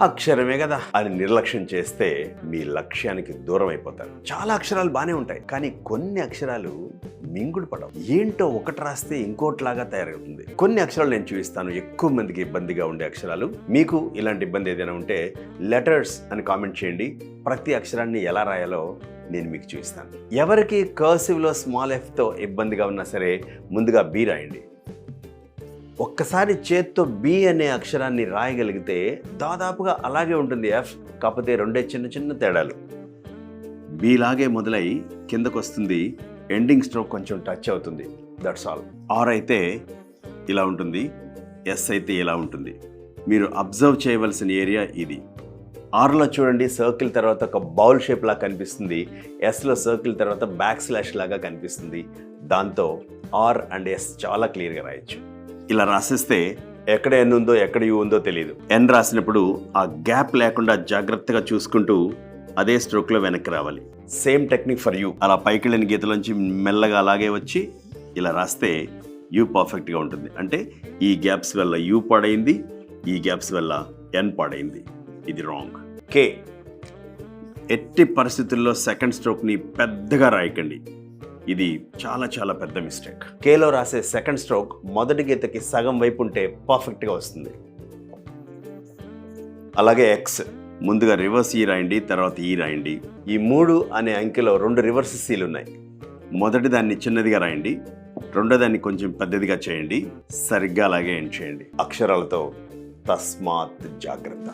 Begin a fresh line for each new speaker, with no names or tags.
అక్షరమే కదా. అని నిర్లక్ష్యం చేస్తే మీ లక్ష్యానికి దూరం అయిపోతారు. చాలా అక్షరాలు బాగానే ఉంటాయి. కానీ కొన్ని అక్షరాలు మింగుడు పడవు. ఏంటో ఒకటి రాస్తే ఇంకోటిలాగా తయారవుతుంది. కొన్ని అక్షరాలు నేను చూపిస్తాను. ఎక్కువ మందికి ఇబ్బందిగా ఉండే అక్షరాలు. మీకు ఇలాంటి ఇబ్బంది ఏదైనా ఉంటే లెటర్స్ అని కామెంట్ చేయండి. ప్రతి అక్షరాన్ని ఎలా రాయాలో నేను మీకు చూపిస్తాను. ఎవరికి కర్సివ్లో స్మాల్ ఎఫ్తో ఇబ్బందిగా ఉన్నా సరే ముందుగా బీ రాయండి. ఒక్కసారి చేత్తో బి అనే అక్షరాన్ని రాయగలిగితే దాదాపుగా అలాగే ఉంటుంది ఎఫ్ కాకపోతే రెండే చిన్న చిన్న తేడాలు. బీలాగే మొదలై కిందకు వస్తుంది ఎండింగ్ స్ట్రోక్ కొంచెం టచ్ అవుతుంది. దట్స్ ఆల్ ఆర్ అయితే ఇలా ఉంటుంది ఎస్ అయితే ఇలా ఉంటుంది. మీరు అబ్జర్వ్ చేయవలసిన ఏరియా ఇది. ఆర్లో చూడండి సర్కిల్ తర్వాత ఒక బౌల్ షేప్ లాగా కనిపిస్తుంది. ఎస్లో సర్కిల్ తర్వాత బ్యాక్ స్లాష్ లాగా కనిపిస్తుంది. దాంతో ఆర్ అండ్ ఎస్ చాలా క్లియర్గా రాయొచ్చు. ఇలా రాసేస్తే ఎక్కడ ఎన్ ఉందో ఎక్కడ యూ ఉందో తెలియదు ఎన్ రాసినప్పుడు ఆ గ్యాప్ లేకుండా జాగ్రత్తగా చూసుకుంటూ అదే స్ట్రోక్లో వెనక్కి రావాలి. సేమ్ టెక్నిక్ ఫర్ యూ అలా పైకి వెళ్ళిన గీతలోంచి మెల్లగా అలాగే వచ్చి ఇలా రాస్తే యూ పర్ఫెక్ట్గా ఉంటుంది. అంటే ఈ గ్యాప్స్ వల్ల యూ పాడైంది ఈ గ్యాప్స్ వల్ల ఎన్ పాడైంది. ఇది రాంగ్ కే ఎట్టి పరిస్థితుల్లో సెకండ్ స్ట్రోక్ని పెద్దగా రాయకండి. ఇది చాలా చాలా పెద్ద మిస్టేక్ కేలో రాసే సెకండ్ స్ట్రోక్ మొదటి గీతకి సగం వైపు ఉంటే పర్ఫెక్ట్గా వస్తుంది. అలాగే ఎక్స్ ముందుగా రివర్స్ ఈ e రాయండి తర్వాత ఈ రాయండి. ఈ మూడు అనే అంకెలో రెండు రివర్స్ సీలు ఉన్నాయి. మొదటి దాన్ని చిన్నదిగా రాయండి రెండో దాన్ని కొంచెం పెద్దదిగా చేయండి సరిగ్గా అలాగే ఎండ్ చేయండి. అక్షరాలతో తస్మాత్ జాగ్రత్త.